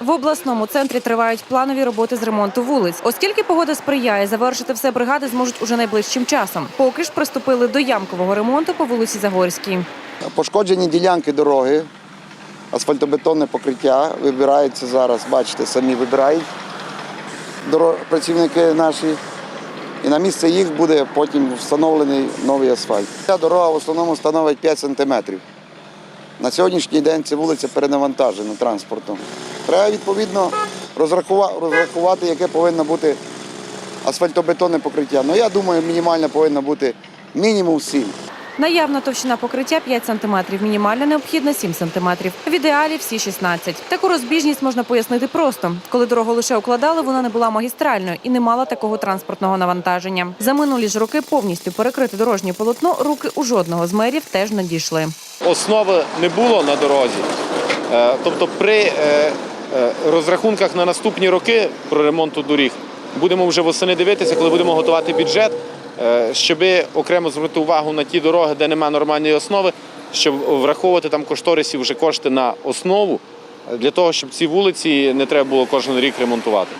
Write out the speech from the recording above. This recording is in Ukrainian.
В обласному центрі тривають планові роботи з ремонту вулиць. Оскільки погода сприяє, завершити все бригади зможуть уже найближчим часом. Поки ж приступили до ямкового ремонту по вулиці Загорській. Пошкоджені ділянки дороги, асфальтобетонне покриття вибираються зараз, бачите, самі вибирають працівники наші. І на місце їх буде потім встановлений новий асфальт. Ця дорога в основному становить 5 сантиметрів. На сьогоднішній день ця вулиця перенавантажена транспортом. Треба відповідно розрахува- розрахувати, яке повинно бути асфальтобетонне покриття. Ну я думаю, мінімальне повинно бути мінімум 7. Наявна товщина покриття 5 см, мінімальна необхідна 7 см. В ідеалі всі 16. Таку розбіжність можна пояснити просто. Коли дорогу лише укладали, вона не була магістральною і не мала такого транспортного навантаження. За минулі ж роки повністю перекрити дорожнє полотно руки у жодного з мерів теж не дійшли. Основи не було на дорозі. Е, Тобто при е, е, розрахунках на наступні роки про ремонту доріг будемо вже восени дивитися, коли будемо готувати бюджет, щоб окремо звернути увагу на ті дороги, де немає нормальної основи, щоб враховувати там кошторисі вже кошти на основу, для того, щоб ці вулиці не треба було кожен рік ремонтувати.